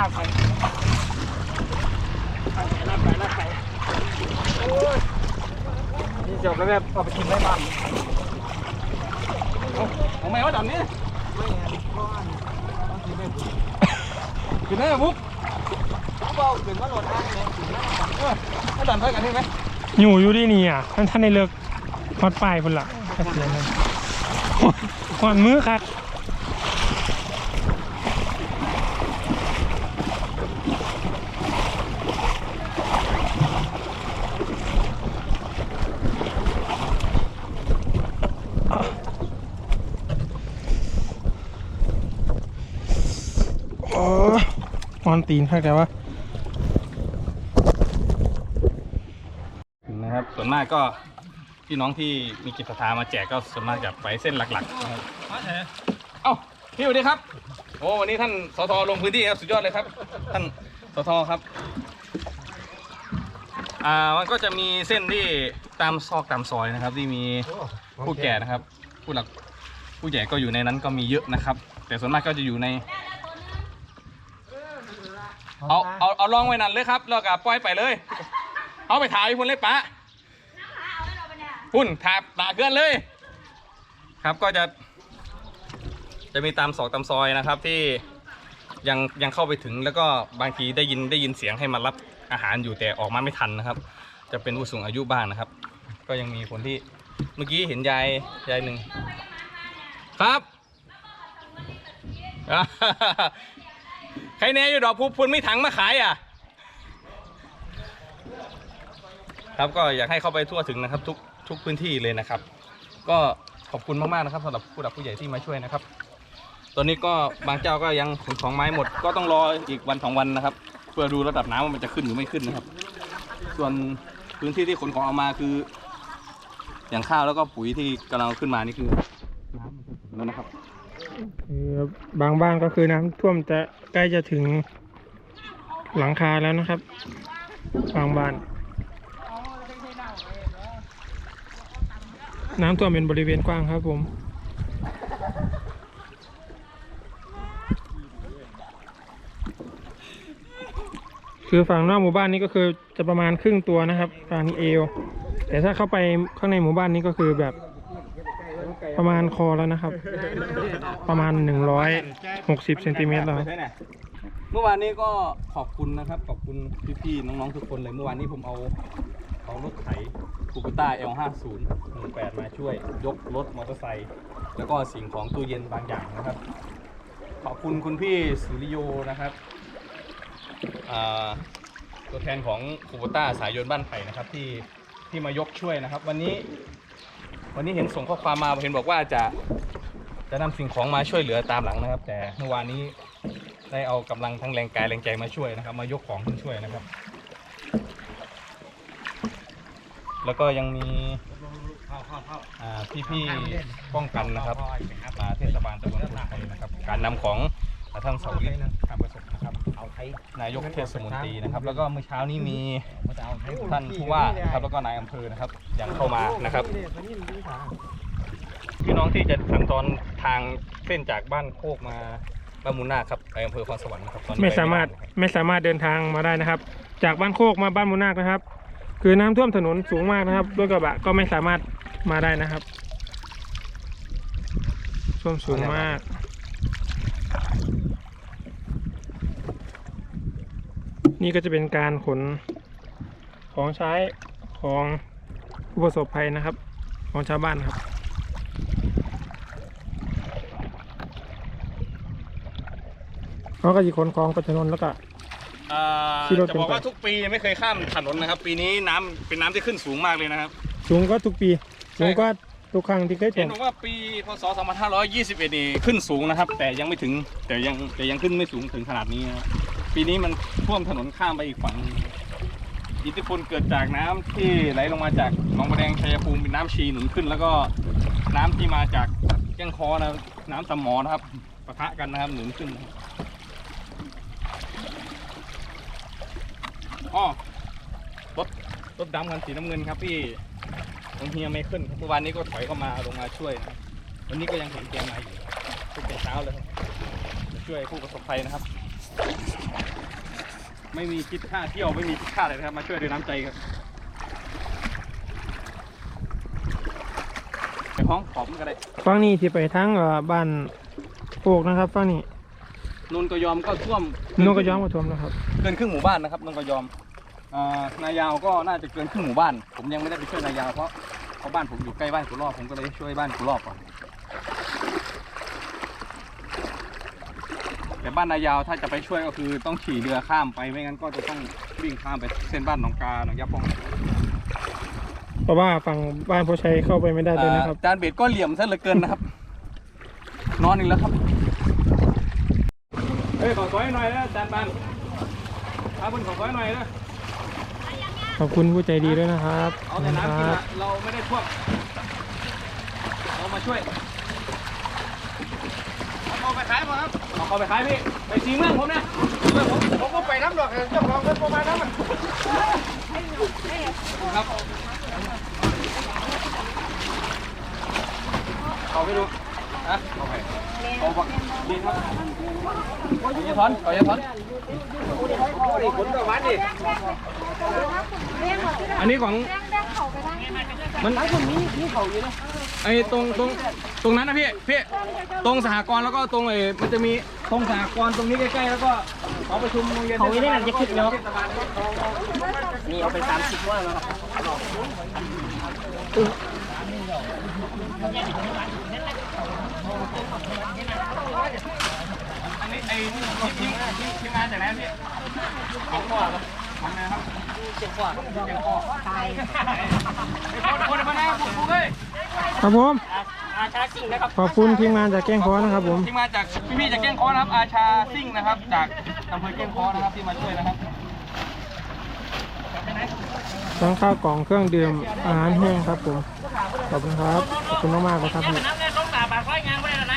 ลากไปลากไปลากไปโอ้ยนี่จบแล้วแบบเอาไปกินได้บ้างเอาเอาแมวดันนี่กินได้ไหมบุ๊กเบาขึ้นว่าโหลดได้ไหมเออถ้าดันเท่ากันใช่ไหมอยู่อยู่ที่นี่อะท่านท่านในเลิกฮอดปลายพุ่นละกระเสียนเลยหอนมือครับ อนตีนครับแต่ว่านะครับส่วนมากก็พี่น้องที่มีจิตศรัทธามาแจกก็ส่วนมากจะไปเส้นหลักๆนะครับเอ้าพี่สวัสดีครับ โอ้วันนี้ท่านสทลงพื้นที่ครับสุดยอดเลยครับ ท่านสทครับอ่ามันก็จะมีเส้นที่ตามซอกตามซอยนะครับ ที่มีผู้แก่นะครับ ผู้หลักผู้ใหญ่ก็อยู่ในนั้นก็มีเยอะนะครับ แต่ส่วนมากก็จะอยู่ใน เอาเอาเอาลองไว้นั่นเลยครับแล้วก็ปล่อยไปเลย เอาไปถ่ายพุ่นเลยปะพุ่นถาบตาเกินเลย ครับก็จะจะมีตามศอกตามซอยนะครับที่ยังยังเข้าไปถึงแล้วก็บางทีได้ยินได้ยินเสียงให้มารับอาหารอยู่แต่ออกมาไม่ทันนะครับ จะเป็นผู้สูงอายุบ้างนะครับ ก็ยังมีคนที่เมื่อกี้เห็นยายยายหนึ่งครับ ใครแน่อยู่ดอกพูพุ่นไม่ถังมาขายอะ ครับก็อยากให้เข้าไปทั่วถึงนะครับ ทุกทุกพื้นที่เลยนะครับ ก็ขอบคุณมากๆนะครับสำหรับผู้หลักผู้ใหญ่ที่มาช่วยนะครับ ตอนนี้ก็บางเจ้าก็ยังขนของไม้หมด ก็ต้องรออีกวันสองวันนะครับ เพื่อดูระดับน้ำว่ามันจะขึ้นหรือไม่ขึ้นนะครับ ส่วนพื้นที่ที่ขนของเอามาคือ อย่างข้าวแล้วก็ปุ๋ยที่กำลังขึ้นมานี่คือน้ำมันจะถึงแล้วนะครับ บางบ้านก็คือน้ำท่วมจะใกล้จะถึงหลังคาแล้วนะครับ บางบ้าน น้ำท่วมเป็นบริเวณกว้างครับผมคือฝั่งนอกหมู่บ้านนี้ก็คือจะประมาณครึ่งตัวนะครับฝั่งนี้เอว แต่ถ้าเข้าไปข้างในหมู่บ้านนี้ก็คือแบบ ประมาณคอแล้วนะครับ ประมาณ 160เซนติเมตรแล้วครับเมื่อวานนี้ก็ขอบคุณนะครับ ขอบคุณพี่ๆน้องๆทุกคนเลยเมื่อวานนี้ผมเอาเอารถไถคูปต้า L50 18 มาช่วย ยกรถมอเตอร์ไซค์แล้วก็สิ่งของตู้เย็นบางอย่างนะครับ ขอบคุณคุณพี่สุริโยนะครับอ่าตัวแทนของคูปต้าสายยนต์บ้านไผ่นะครับที่ที่มายกช่วยนะครับ วันนี้ วันนี้เห็นส่งข้อความมาเห็นบอกว่าจะจะนำสิ่งของมาช่วยเหลือตามหลังนะครับ แต่เมื่อวานนี้ได้เอากำลังทั้งแรงกายแรงใจมาช่วยนะครับ มายกของขึ้นช่วยนะครับ แล้วก็ยังมีอ่พี่ๆป้องกันนะครับมาเทศบาลตำบลพุทธไทยนะครับ การนำของท่านเสาวิทย์ทำประสบนะครับนายกเทศมนตรีนะครับ แล้วก็เมื่อเช้านี้มีท่านผู้ว่านะครับแล้วก็นายอำเภอนะครับ ยังเข้ามานะครับ พี่น้องที่จะสัญจรทางเส้นจากบ้านโคกมาบ้านมูลนาคครับไปอำเภอคอนสวรรค์นะครับตอนนี้ไม่สามารถปด้ไม่สามารถเดินทางมาได้นะครับ จากบ้านโคกมาบ้านมูนาคนะครับ คือน้ำท่วมถนนสูงมากนะครับรถกระบะก็ไม่สามารถมาได้นะครับท่วมสูงมากนี่ก็จะเป็นการขนของใช้ของ ผู้ประสบภัยนะครับ ของชาวบ้านครับ เขาก็จะขนของไปถนนแล้วก็ เอ่อที่รถจะบอกเป็นไปว่าทุกปีไม่เคยข้ามถนนนะครับ ปีนี้น้ำเป็นน้ำที่ขึ้นสูงมากเลยนะครับ สูงก็ทุกปี สูงก็ทุกครั้งที่เคยท่เห็วนมบอกว่าปีพศ 2521 นี่ขึ้นสูงนะครับ แต่ยังไม่ถึงแต่ยังแต่ยังขึ้นไม่สูงถึงขนาดนี้นะครับปีนี้มันท่วมถนนข้ามไปอีกฝั่งหนึ่ง อิทธิพลเกิดจากน้ำที่ไหลลงมาจากหนองบัวแดงชัยภูมิเป็นน้ำชีหนุนขึ้น แล้วก็น้ำที่มาจากแก้งคอนะน้ำสมอนะครับปะทะกันนะครับหนุนขึ้นอ๋อรถรถดำคันสีน้ำเงินครับพี่ของเฮียไม่ขึ้นเมื่อวานนี้ก็ถอยเข้ามาลงมาช่วยนะวันนี้ก็ยังเห็นแกมาอยู่ตั้งแต่เช้าเลยมาช่วยผู้ประสบภัยนะครับ ไม่มีคิดค่าเที่ยวไม่มีคิดค่าอะไรนะครับ มาช่วยด้วยน้ำใจครับไปห้องขอมก็ได้ฝั่งนี้ที่ไปทั้งเอ่อบ้านโปกนะครับฝั่งนี้นนกยอมก็ท่วมนกกระย้อมกระท่วมนะครับเกินครึ่งหมู่บ้านนะครับนนกยอมอ่านายาวก็น่าจะเกินครึ่งหมู่บ้าน ผมยังไม่ได้ไปช่วยนายาวเพราะเพราะบ้านผมอยู่ใกล้บ้านกุรอบผมก็เลยช่วยบ้านกุรอบก่อน แต่บ้านนายาวถ้าจะไปช่วยก็คือต้องขี่เรือข้ามไปไม่งั้นก็จะต้องวิ่งข้ามไปเส้นบ้านหนองกาหนองยาปองเพราะว่าฝั่งบ้านโพชัยเข้าไปไม่ได้เลยนะครับจานเบ็ดก็เหลี่ยมซะเหลือเกินนะครับ นอนอีกแล้วครับเฮ้ยขอซอยหน่อยนะจานปันอาบุญขอซอยหน่อยนะขอบคุณผู้ใจดีด้วยนะครับเอาแต่น้ำกินครัอะบเราไม่ได้ท่วมเรามาช่วยเอาไป ขายป่ะครับเอาเข้าไปขายพี่ ไปสีเมืองผมนะเมืองผม ผมก็ไปน้ำดอกเจ้าของเงินประมาณนั้นมันครับเอาไปดูนะเอาไปเอาบักดีครับขออย่าถอนขออย่าถอนอันนี้ของมัน ไอ้ตรงตรงตรงนั้นนะพี่พี่ตรงสหกรณ์แล้วก็ตรงไอ้มันจะมีตรงสหกรณ์ตรงนี้ใกล้ๆแล้วก็หอประชุมโรงเรียนเขาไม่ได้จะคิดเนาะนี่เอาไปสามสิบว่าแล้วอันนี้ไอ้ทีมทีมทีมทีมงานจากไหนพี่ของพ่อเหรอของไหนครับเจียงพ่อเจียงพ่อตายไอ้คนคนมาหน้าปุ๊กปุ๊กเฮ้ย ครับผมอาชาสิงนะครับขอบคุณทีมงานจากแก้งค้อนะครับผมที่มาจากพี่ๆจากเก้งค้อนะครับ อาชาซิ่งนะครับ จากอำเภอเก้งค้อนะครับที่มาช่วยนะครับทั้งข้าวกล่องเครื่องดื่มอาหารแห้งครับผมขอบคุณครับขอบคุณมากๆเลยครับพี่น้ำเงินต้องตาปากไฟงานไว้แล้วไหน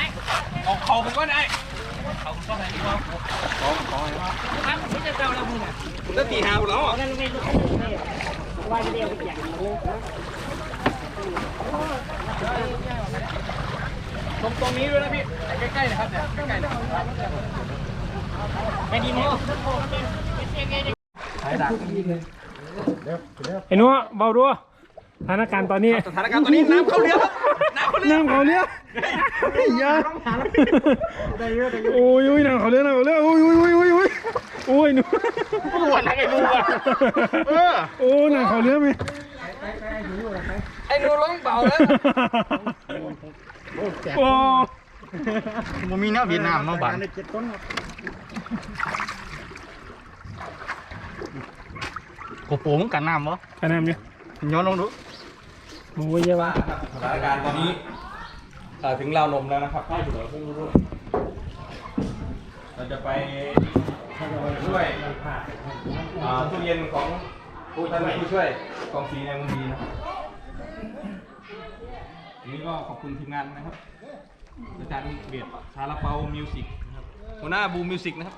เอาเข่าไปก่อนไอ้เข่าไปก่อนไอ้ดีกว่าขอขอไอ้ครับไม่จะเจ้าแล้วมึงอะแล้วตีหาวแล้วอะนั่นไม่รู้ไม่ว่าจะเรียกไปอย่างนี้ ตรงตรงนี้ด้วยนะพี่ ใกล้ๆนะครับเนี่ย ใกล้ๆนะครับไม่ดีมั้งไอ้หนัวเบาด้วยสถานการณ์ตอนนี้ สถานการณ์ตอนนี้น้ำเข้าเรือครับ น้ำเข้าเรือน้ำเขาเลี้ยยาโอ้ยโอ้ยน้ำเขาเลี้ยน้ำเขาเลี้ยโอ้ยโอ้ยโอ้ยโอ้ยโอ้ยโอ้ยหนูปวดอะไรไอ้ลูกอะเออโอ้น้ำเขาเลี้ยไหมไอ้หนูร้องเบาแล้วโอ้มันมีน้ำเวียดนามมาบันโกโปมึงกันน้ำวะขนาดนี้ย้อนลงดูโอ้ยเยอะวะสถานการณ์ตอนนี้เอ่อถึงราวนมแล้วนะครับเราจะไปช่วยอ่าตู้เย็นของผู้ท่านผู้ช่วยกองสีในมุมดีนะครับ ทีนี้ก็ขอบคุณทีมงานนะครับอาจารย์เบียดชาลาเปามิวสิกนะครับหัวหน้าบูมิวสิกนะครับ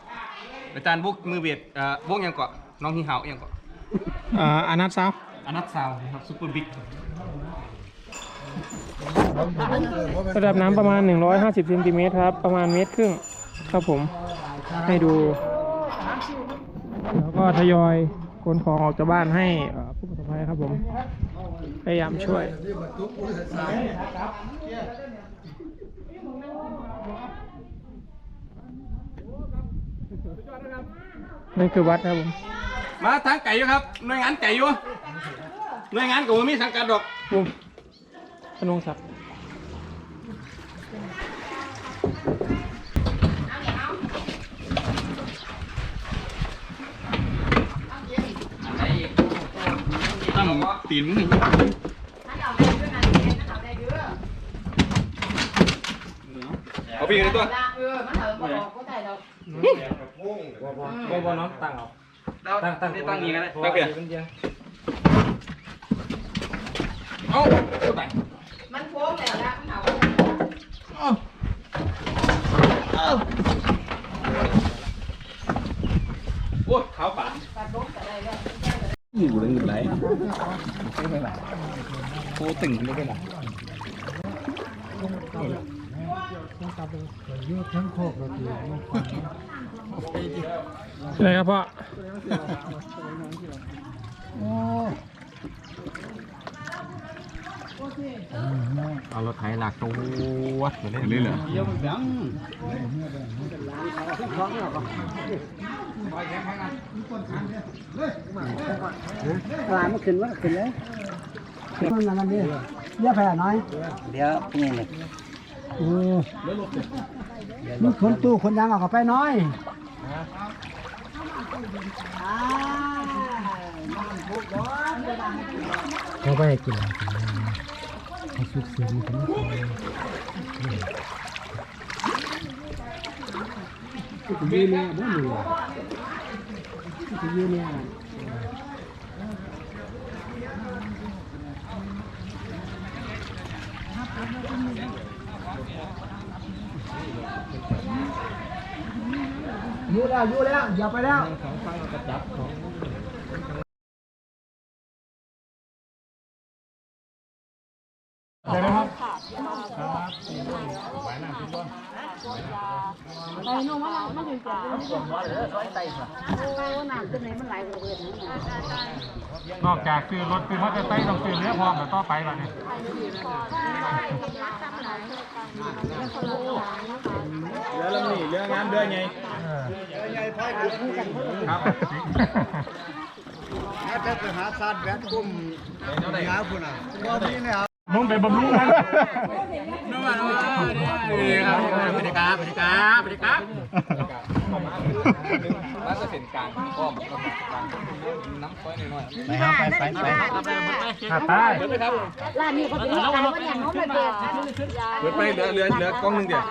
อาจารย์บุ๊กมือเบียดเอ่อวงยังเกาะน้องฮิฮาวยังเกาะอ่าอานัทสาวอนัทซาวนะครับซุปเปอร์บิ๊กระดับน้ำประมาณ 150เซนติเมตรครับ ประมาณเมตรครึ่งครับผมให้ดู แล้วก็ทยอย ขนของออกจากบ้านให้เอ่อผู้ประสบภัยครับผม พยายามช่วยนั่นคือวัดครับผม มาทางไก่อยู่ครับหน่วยงานไก่อยู่หน่วยงานกับผมมีสังกัดดอกบุ้มพนงศักดิ์ ตีนมึงเอาไปอยู่ในตัวเออมันเถอะบอกก็ได้เราบ่บ่น้องตั้งเอาตั้งตั้งตั้งนี้กันเลยตั้งเปลี่ยนเอาตัวไปมันโค้งแล้วนะมันเอาโอ้ยขาวป่านปัดลบอะไรแล้ว หมูเลยหมูไรไม่เป็นไรโคตึงไม่เป็นไรอะไรครับพ่อ เอารถไถหลักตัววัดไปเหรอปลามันขึ้นมันก็ขึ้นเลยมันนั่นนี่เรียกแผ่น้อยเดี๋ยวพรุ่งนี้เลยโอ้มันคนตู้คนยังเอาเข้าไปน้อยเขาไปกินอะไร เขาสุกเสียงมันก็ยืนเนี่ยบ่มีก็ยืนเนี่ยอยู่แล้วอยู่แล้วอย่าไปแล้ว นอกจากซื้อรถซื้อมอเตอร์ไซค์ต้องซื้อเรือพร้อมแล้วต่อไปล่ะเนี่ยๆแล้วนี่เรืองงานเดือนไงครับถ้าไปหาซาดแบกกุ้มงาพุ่นอะบ่มีเนี่ยมึงไปบำรุงมันนู่นมานู่นนี่ครับบรรยากาศบรรยากาศบรรยากาศ ร้านจะเป็นกลางอ้อมกลางน้ำซอยหน่อยไปครับไปไปไปขาดตายๆเปิดไปครับร้านนี้เขาเป็นร้านว่าอย่างน้องมันเด็ดเปิดไปเหลือเหลือเหลือกล้องหนึงเดียว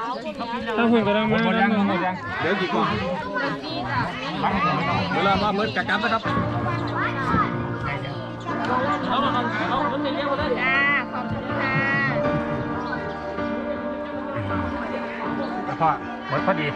ถ้าคุณก็ต้องมาหมดยังหมดยังเหลือกี่กล้องเวลามาเมิดกักกันนะครับจ้าขอบคุณค่ะพ่อหมดพอดี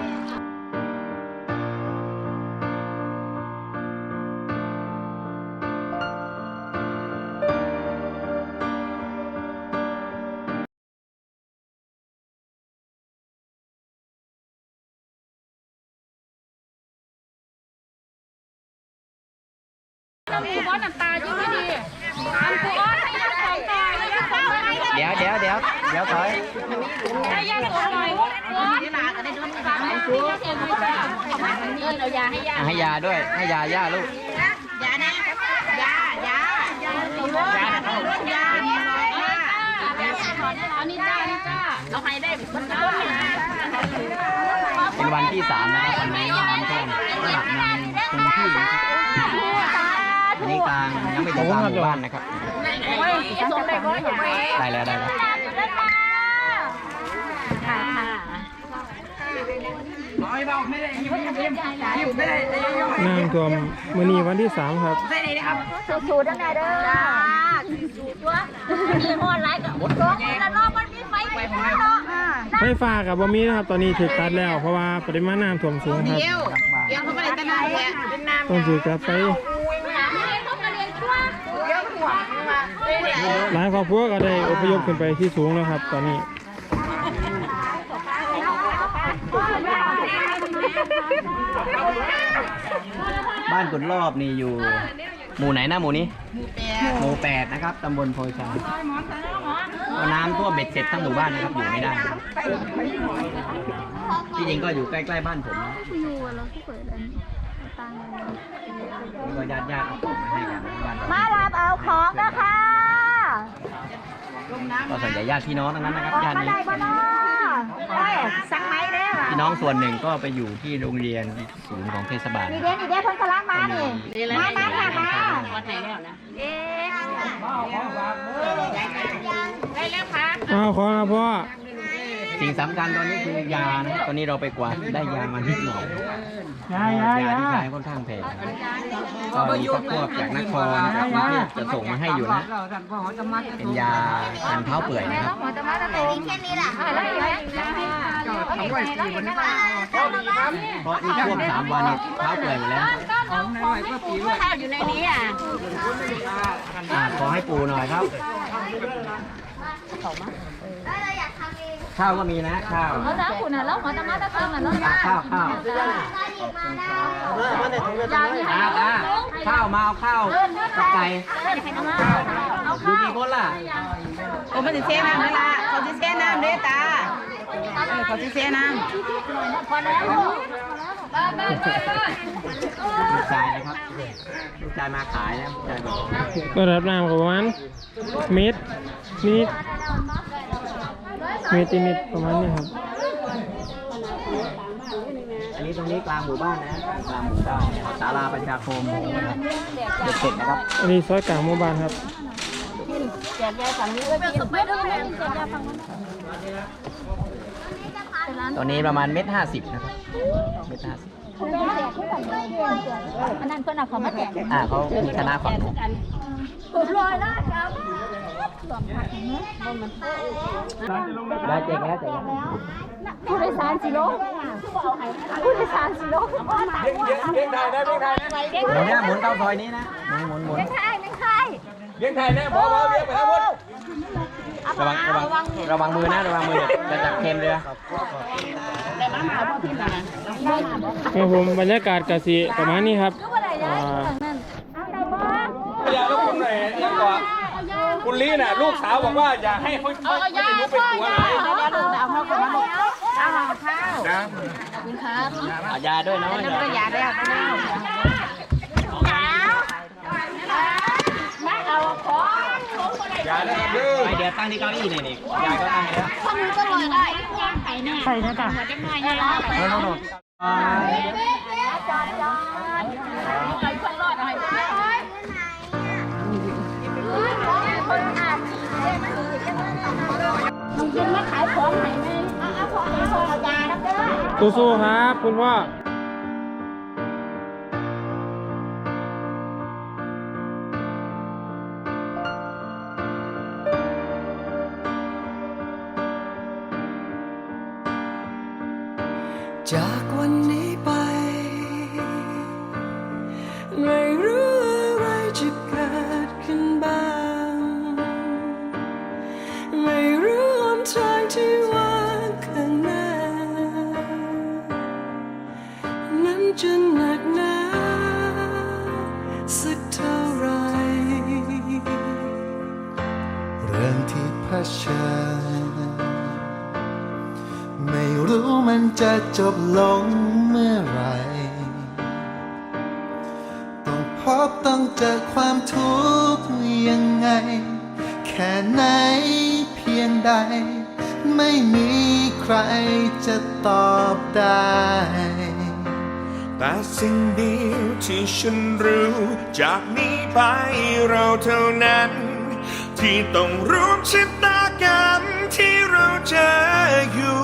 นเอายาให้ยาอะให้ยาด้วย ให้ยาย่าลูก ยานะยายายาตีโลยายานี่น้อยค่ะเอานี่จ้านี่จ้าเอาให้ได้มันก็มีเป็นวันที่สามนะครับวันนี้น้ำท่วมระดับน้ำคงที่นะครับอันนี้กลางยังไม่ถึงกลางหมู่บ้านนะครับโอ้ยสมเลยก็อย่าไปได้แล้วได้แล้ว ค่ะค่ะ น้ำท่วมมื้อนี้วันที่สามครับ สูดๆดังไหนเด้อจ้าสูดๆตัวมีหอดไรกับหมดสองคนละรอบมันมีไฟไฟของเนาะไฟฟ้ากับบ่มีนะครับ ตอนนี้ถูกตัดแล้ว เพราะว่าปริมาณน้ำท่วมสูงครับ เดี๋ยวเดี๋ยวเขาไม่ได้ตะนานเนี่ยเป็นน้ำต้องซื้อกาแฟน้ำให้เขามาเรียนชั่วเยอะหัวมาหลายครอบครัวก็ได้อพยพขึ้นไปที่สูงแล้วครับ ตอนนี้ บ้านกุดรอบนี่อยู่ หมู่ไหนนะหมู่นี้ หมู่แปดนะครับตำบลโพยชายก็น้ำท่วมเบ็ดเสร็จทั้งหมู่บ้านนะครับอยู่ไม่ได้นะครับที่จริงก็อยู่ใกล้ๆบ้านผมนะนี่ก็ญาติญาติๆเอาของมาให้กันบ้านเรามารับเอาของนะคะก็ส่วนใหญ่ญาติพี่น้องทั้งนั้นนะครับญาติมานี้ ได้บ่เนาะได้สั่งไหมเด้อ พี่น้องส่วนหนึ่งก็ไปอยู่ที่โรงเรียนศูนย์ของเทศบาล นี่เด้นี่เด้เพิ่นกำลังมานี่มามาค่ะมาวัดไหนแล้วนะเอ๊ะได้แล้วค่ะอ้าวขอครับพ่อ สิ่งสำคัญตอนนี้คือยานะตอนนี้เราไปกวาดได้ยามานิดหน่อยยายายาที่ใช้ค่อนข้างแพงก็มีพวกพวกจากนครจากกรุงเทพจะส่งมาให้อยู่นะ เป็นยากันเท้าเปื่อยนะครับหมอจะมาตะโกนแค่นี้ล่ะอะไรอย่างเงี้ยทำไว้สี่วันนี้เพราะนี่ท่วมสามวันนี่เท้าเปื่อยหมดแล้วข้าวอยู่ในนี้อะอ่าขอให้ปูหน่อยครับ ข้าวก็มีนะข้าวเอาแล้วคุณน่ะแล้วหมอตะมาตะเติมน่ะแล้วอะข้าวข้าวยาที่ให้อะอะข้าวมาเอาข้าวกับไก่เอาดูข้าวกี่คนล่ะโอ้มันจะเสียน้ำนี่ล่ะเขาจะเสียน้ำเด้ตาเออเขาจะเสียน้พอแล้วลูกชายนะครับลูกชายมาขายนะลูกชายบอกก็รับน้ำก็ประมาณเมตรนิด เมตรนิดประมาณนี้ครับ อันนี้ตรงนี้กลางหมู่บ้านนะกลางหมู่บ้านศาลาประชาคมเด็กเด็กนะครับ อันนี้ซอยกลางหมู่บ้านครับ แจกยาฝั่งนี้ก็กินไม่ได้แจกยาฝั่งนู้นตัวนี้ประมาณเม็ดห้าสิบนะครับ เม็ดห้าสิบอันนั้นเพื่อนเอาเขามาแจกอ่าเขามีคณะฝั่งนู้นลอยแล้วจ้า ได้เจ๊งแล้วเจ๊งแล้วผู้โดยสารสิโลผู้โดยสารสิโลเลี้ยงไทยนะเลี้ยงไทยนะหมุนเนี่ยหมุนเข้าซอยนี้นะหมุนหมุนหมุนไม่ใช่ไม่ใช่เลี้ยงไทยนะหมอหมอเลี้ยงไปทั้งหมดระวังระวังระวังมือนะระวังมือเดี๋ยวจะจับเค็มเรือครับผมบรรยากาศกสิประมาณนี้ครับอ่าอย่าล้วคุณไหนยังก่อน คุณลีน่ะลูกสาวบอกว่าอย่าให้เขาเขาจะรู้เป็นตัวไหนเอาลูกเอาข้าวกับมันเอาข้าวนะเอายาด้วยนะแล้วก็ยาแล้วก็แล้อย่านะครับดื้อไปเดี๋ยวตั้งที่เก้าอี้นี่นี่ยายก็ตั้งให้แล้วใส่นะจ๊ะโน่นโน่นโน่นกินมาขายของไหนไหมเอาเอาของเอาของเอายาแล้วเด้อสู้ๆครับคุณพ่อจากวันนี้ จบลงเมื่อไรต้องพบต้องเจอความทุกข์ยังไง แค่ไหนเพียงใด ไม่มีใครจะตอบได้ แต่สิ่งเดียวที่ฉันรู้ จากนี้ไปเราเท่านั้น ที่ต้องร่วมชะตากรรมที่เราเจออยู่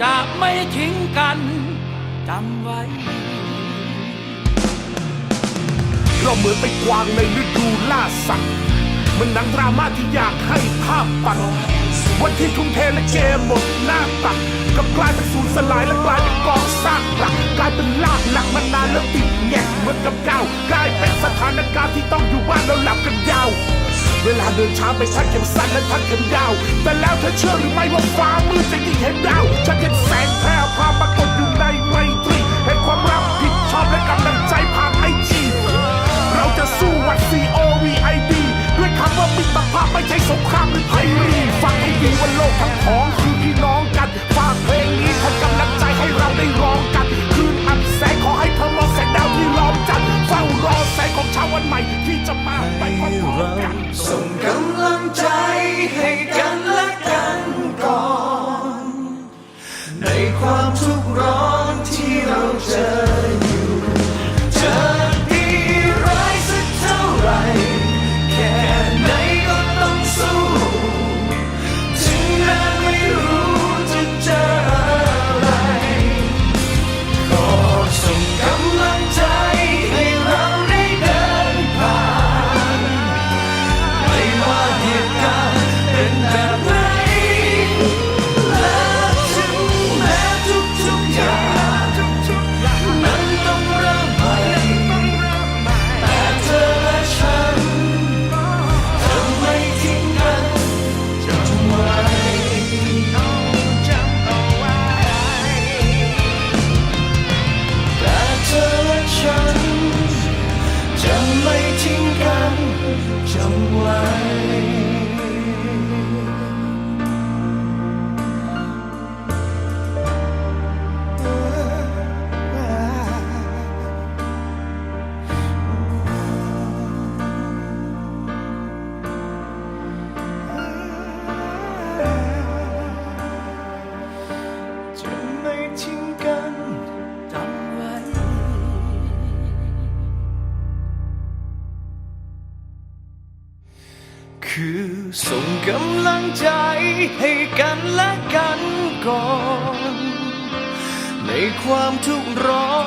จะไม่ทิ้งกันจำไว้เราเหมือนไปกวางในฤดูล่าสัตว์เหมันหนังดราม่าที่อยากให้ภาพตัดวันที่ทุ่มเทและเกมหมดหน้าตักกับกลายเป็นสูญสลายและกลายเป็นกองซากหลักกลายเป็นลากหนักมานานแล้วติดแงกเหมือนกับเก่ากลายเป็นสถานการณ์ที่ต้องอยู่บ้านแล้วหลับกันยาว เวลาเดินช้าไปสั้เข็มสั้นและทักเข็มยาว แต่แล้วเธอเชื่อหรือไม่ว่าฟ้ามืดจะยิ่งเห็นดาวฉันเห็นแสงแพร่พาปรากฏอยู่ในไมตรีเห็นความรับผิดชอบและกำลังใจผ่านไอจีเราจะสู้วัด C O V I D ด้วยคำว่ามิตรภาพไม่ใช่สงครามหรือไพรีฟังให้ดีว่าโลกทั้งของคือพี่น้องกันฝากเพลงนี้ทำกำลังใจให้เราได้ร้องกันคืนอับแสงขอให้เธอมองแสงดาวที่ล้อมจันทร์เฝ้ารอแสงของชาววันใหม่ที่ เรา ส่งกำลังใจให้กันและกันก่อน ในความทุกข์ร้อนที่เราเจอ ความทุกข์ร้อน